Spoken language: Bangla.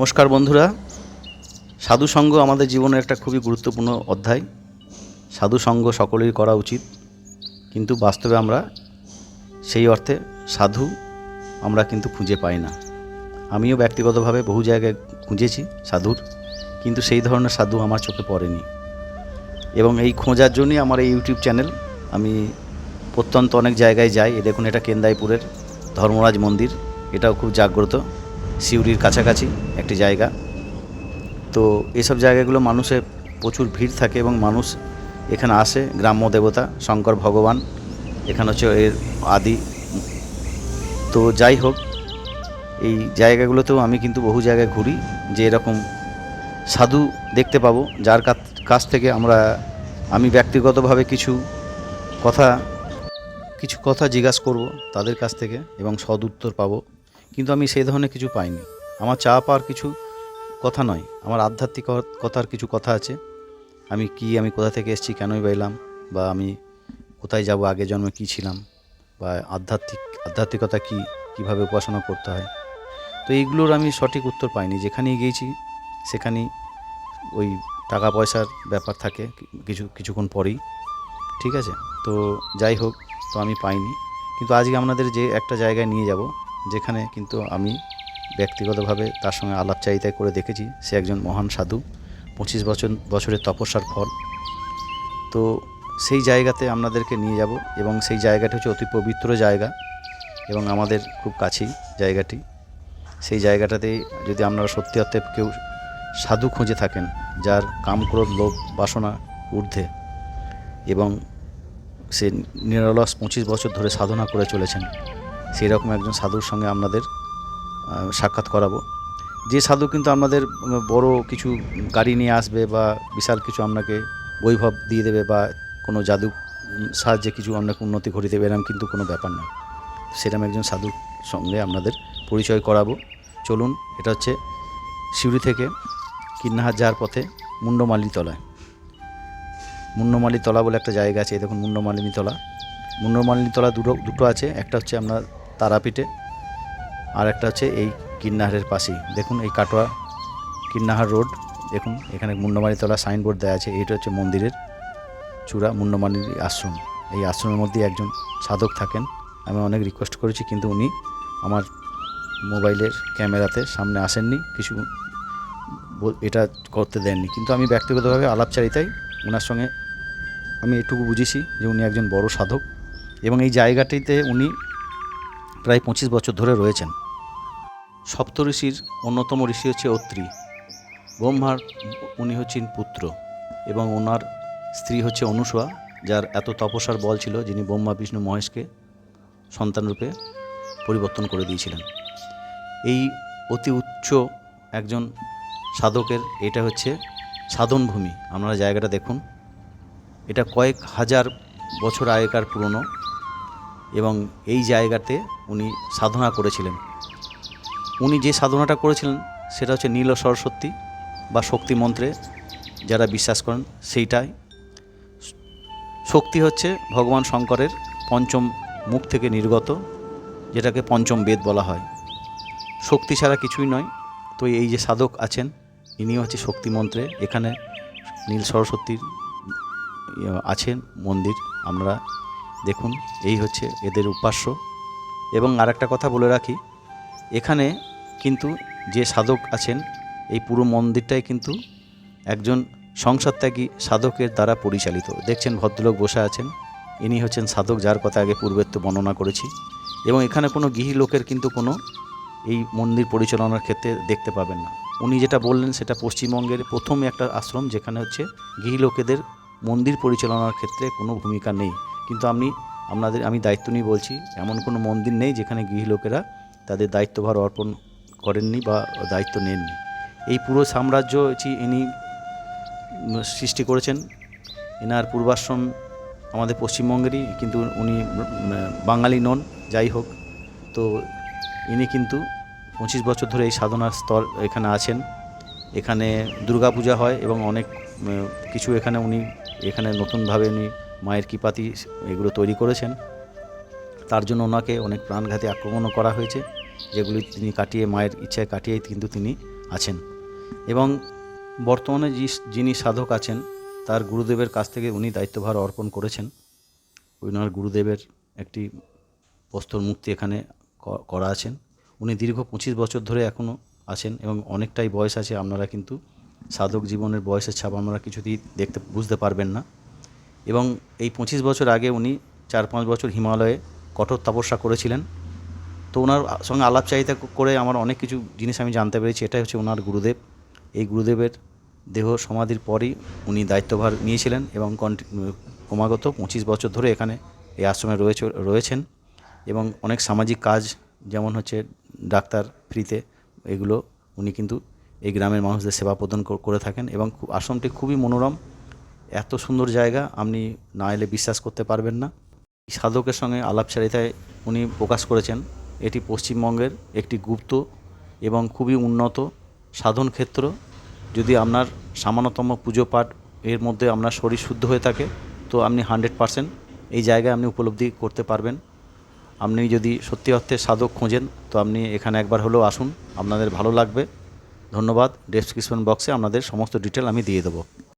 নমস্কার বন্ধুরা। সাধু সঙ্গ আমাদের জীবনের একটা খুবই গুরুত্বপূর্ণ অধ্যায়। সাধু সঙ্গ সকলেরই করা উচিত। কিন্তু বাস্তবে আমরা সেই অর্থে সাধু আমরা কিন্তু খুঁজে পাই না। আমিও ব্যক্তিগতভাবে বহু জায়গায় খুঁজেছি সাধুর। কিন্তু সেই ধরনের সাধু আমার চোখে পড়েনি। এবং এই খোঁজার জন্যই আমার এই ইউটিউব চ্যানেল। আমি প্রত্যন্ত অনেক জায়গায় যাই। দেখুন এটা কেন্দাইপুরের ধর্মরাজ মন্দির। এটাও খুব জাগ্রত। সিউড়ির কাছাকাছি একটি জায়গা। তো এসব জায়গাগুলো মানুষের প্রচুর ভিড় থাকে এবং মানুষ এখানে আসে, গ্রাম্য দেবতা, শঙ্কর ভগবান, এখানে হচ্ছে এর আদি। তো যাই হোক, এই জায়গাগুলোতেও আমি কিন্তু বহু জায়গায় ঘুরি, যে এরকম সাধু দেখতে পাবো, যার কাছ থেকে আমরা, আমি ব্যক্তিগতভাবে কিছু কথা কিছু কথা জিজ্ঞাসা করব তাদের কাছ থেকে এবং সদ উত্তর পাবো। কিন্তু আমি সেই ধরনের কিছু পাইনি। আমার চা পাওয়ার কিছু কথা নয়, আমার আধ্যাত্মিক কথার কিছু কথা আছে। আমি কি, আমি কোথা থেকে এসেছি, কেনই বা এলাম, বা আমি কোথায় যাব, আগে জন্মে কী ছিলাম, বা আধ্যাত্মিক, আধ্যাত্মিকতা কী, কীভাবে উপাসনা করতে হয়। তো এইগুলোর আমি সঠিক উত্তর পাইনি। যেখানেই গিয়েছি, সেখানেই ওই টাকা পয়সার ব্যাপার থাকে কিছু, কিছুক্ষণ পরেই। ঠিক আছে? তো যাই হোক, তো আমি পাইনি। কিন্তু আজকে আপনাদের যে একটা জায়গায় নিয়ে যাব যেখানে কিন্তু আমি ব্যক্তিগতভাবে তার সঙ্গে আলাপচারিতায় করে দেখেছি। সে একজন মহান সাধু। পঁচিশ বছর, বছরের তপস্যার ফল। তো সেই জায়গাতে আপনাদেরকে নিয়ে যাব এবং সেই জায়গাটি হচ্ছে অতি পবিত্র জায়গা এবং আমাদের খুব কাছেই জায়গাটি। সেই জায়গাটাতে যদি আপনারা সত্যি অর্থে কেউ সাধু খুঁজে থাকেন, যার কামক্রোধ, লোভ, বাসনা ঊর্ধ্বে এবং সে নিরলস পঁচিশ বছর ধরে সাধনা করে চলেছেন সেই রকম একজন সাধুর সঙ্গে আপনাদের সাক্ষাৎ করাবো। যে সাধু কিন্তু উম, বড় কিছু গাড়ি নিয়ে আসবে বা বিশাল কিছু আপনাকে বৈভব দিয়ে দেবে বা কোনো জাদু সাহায্যে কিছু আপনাকে উন্নতি ঘটিয়ে দেবে এরকম কিন্তু কোনো ব্যাপার নয় সেরকম একজন সাধুর সঙ্গে আপনাদের পরিচয় করাবো। চলুন এটা হচ্ছে সিউড়ি থেকে কিন্নাহার যাওয়ার পথে মুন্ডমালিনী তলায় মুন্ডমালি তলা বলে একটা জায়গা আছে দেখুন মুন্ডমালিনী তলা মুন্ডমালিনী তলা দুটো দুটো আছে একটা হচ্ছে আপনার তারাপীঠে। আর একটা হচ্ছে এই কিন্নাহারের পাশেই। দেখুন এই কাটোয়া কিন্নাহার রোড। দেখুন, এখানে মুন্ডমানিতলা সাইনবোর্ড দেওয়া আছে। এইটা হচ্ছে মন্দিরের চূড়া মুন্ডমালিনী আশ্রম। এই আশ্রমের মধ্যে একজন সাধক থাকেন। আমি অনেক রিকোয়েস্ট করেছি, কিন্তু উনি আমার মোবাইলের ক্যামেরাতে সামনে আসেননি। কিছু এটা করতে দেননি। কিন্তু আমি ব্যক্তিগতভাবে আলাপচারিতায় ওনার সঙ্গে আমি এটুকু বুঝেছি যে উনি একজন বড় সাধক। এবং এই জায়গাটিতে উনি প্রায় পঁচিশ বছর ধরে রয়েছেন। সপ্তঋষির অন্যতম ঋষি হচ্ছে অত্রি। ব্রহ্মার উনি হচ্ছেন পুত্র এবং ওনার স্ত্রী হচ্ছে অনুসূয়া যার এত তপস্যার বল ছিল যিনি ব্রহ্মা, বিষ্ণু, মহেশকে সন্তানরূপে পরিবর্তন করে দিয়েছিলেন। এই অতি উচ্চ একজন সাধকের এটা হচ্ছে সাধনভূমি আপনারা জায়গাটা দেখুন। এটা কয়েক হাজার বছর আগেকার পুরনো। এবং এই জায়গাতে উনি সাধনা করেছিলেন। উনি যে সাধনাটা করেছিলেন, সেটা হচ্ছে নীল সরস্বতী বা শক্তি মন্ত্রে যারা বিশ্বাস করেন, সেইটাই। শক্তি হচ্ছে ভগবান শঙ্করের পঞ্চম মুখ থেকে নির্গত, যেটাকে পঞ্চম বেদ বলা হয়। শক্তি ছাড়া কিছুই নয়। তো এই যে সাধক আছেন ইনি হচ্ছে শক্তি মন্ত্রে। এখানে নীল সরস্বতীর, আছেন মন্দির। আমরা দেখুন, এই হচ্ছে এদের উপাস্য। এবং আরেকটা কথা বলে রাখি, এখানে কিন্তু যে সাধক আছেন, এই পুরো মন্দিরটাই কিন্তু একজন সংসার ত্যাগী সাধকের দ্বারা পরিচালিত। দেখছেন, ভদ্রলোক বসে আছেন, ইনি হচ্ছেন সাধক যার কথা আগে পূর্বের তো বর্ণনা করেছি। এবং এখানে কোনো গৃহী লোকের কিন্তু কোনো এই মন্দির পরিচালনার ক্ষেত্রে দেখতে পাবেন না। উনি যেটা বললেন, সেটা পশ্চিমবঙ্গের প্রথম একটা আশ্রম, যেখানে হচ্ছে গৃহী লোকেদের মন্দির পরিচালনার ক্ষেত্রে কোনো ভূমিকা নেই। কিন্তু আমি আপনাদের, আমি দায়িত্ব নিয়ে বলছি, এমন কোনো মন্দির নেই যেখানে গৃহী লোকেরা তাদের দায়িত্বভার অর্পণ করেননি বা দায়িত্ব নেননি। এই পুরো সাম্রাজ্য ইনি সৃষ্টি করেছেন। এনার পূর্বাশ্রম আমাদের পশ্চিমবঙ্গেরই, কিন্তু উনি বাঙালি নন, যাই হোক। তো ইনি কিন্তু পঁচিশ বছর ধরে এই সাধনার স্তর এখানে আছেন। এখানে দুর্গাপূজা হয় এবং অনেক কিছু এখানে উনি, এখানে নতুনভাবে উনি মায়ের কৃপাতি এগুলো তৈরি করেছেন। তার জন্য ওনাকে অনেক প্রাণঘাতী আক্রমণও করা হয়েছে, যেগুলি তিনি কাটিয়ে, মায়ের ইচ্ছায় কাটিয়ে কিন্তু তিনি আছেন। এবং বর্তমানে যিনি সাধক আছেন, তার গুরুদেবের কাছ থেকে উনি দায়িত্বভার অর্পণ করেছেন। ওনার গুরুদেবের একটি প্রস্তর মূর্তি এখানে করা আছেন। উনি দীর্ঘ পঁচিশ বছর ধরে এখনও আছেন এবং অনেকটাই বয়স আছে। আপনারা কিন্তু সাধক জীবনের বয়সের ছাপ আপনারা কিছুতেই দেখতে, বুঝতে পারবেন না। এবং এই পঁচিশ বছর আগে উনি চার পাঁচ বছর হিমালয়ে কঠোর তপস্যা করেছিলেন। তো ওনার সঙ্গে আলাপচারিতা করে আমার অনেক কিছু জিনিস আমি জানতে পেরেছি। এটাই হচ্ছে ওনার গুরুদেব। এই গুরুদেবের দেহ সমাধির পরই উনি দায়িত্বভার নিয়েছিলেন এবং ক্রমাগত পঁচিশ বছর ধরে এখানে এই আশ্রমে রয়েছে, রয়েছেন এবং অনেক সামাজিক কাজ যেমন হচ্ছে ডাক্তার ফ্রিতে এগুলো উনি কিন্তু এই গ্রামের মানুষদের সেবা প্রদান করে থাকেন এবং আশ্রমটি খুবই মনোরম এত সুন্দর জায়গা, আপনি না এলে বিশ্বাস করতে পারবেন না। সাধকের সঙ্গে আলাপচারিতায় উনি প্রকাশ করেছেন, এটি পশ্চিমবঙ্গের একটি গুপ্ত এবং খুবই উন্নত সাধন ক্ষেত্র। যদি আপনার সামান্যতম পুজো পাঠ এর মধ্যে আপনার শরীর শুদ্ধ হয়ে থাকে, তো আপনি হান্ড্রেড পারসেন্ট এই জায়গায় আপনি উপলব্ধি করতে পারবেন। আপনি যদি সত্যি অর্থে সাধক খোঁজেন, তো আপনি এখানে একবার হলেও আসুন, আপনাদের ভালো লাগবে। ধন্যবাদ, ডেসক্রিপশন বক্সে আপনাদের সমস্ত ডিটেল আমি দিয়ে দেবো।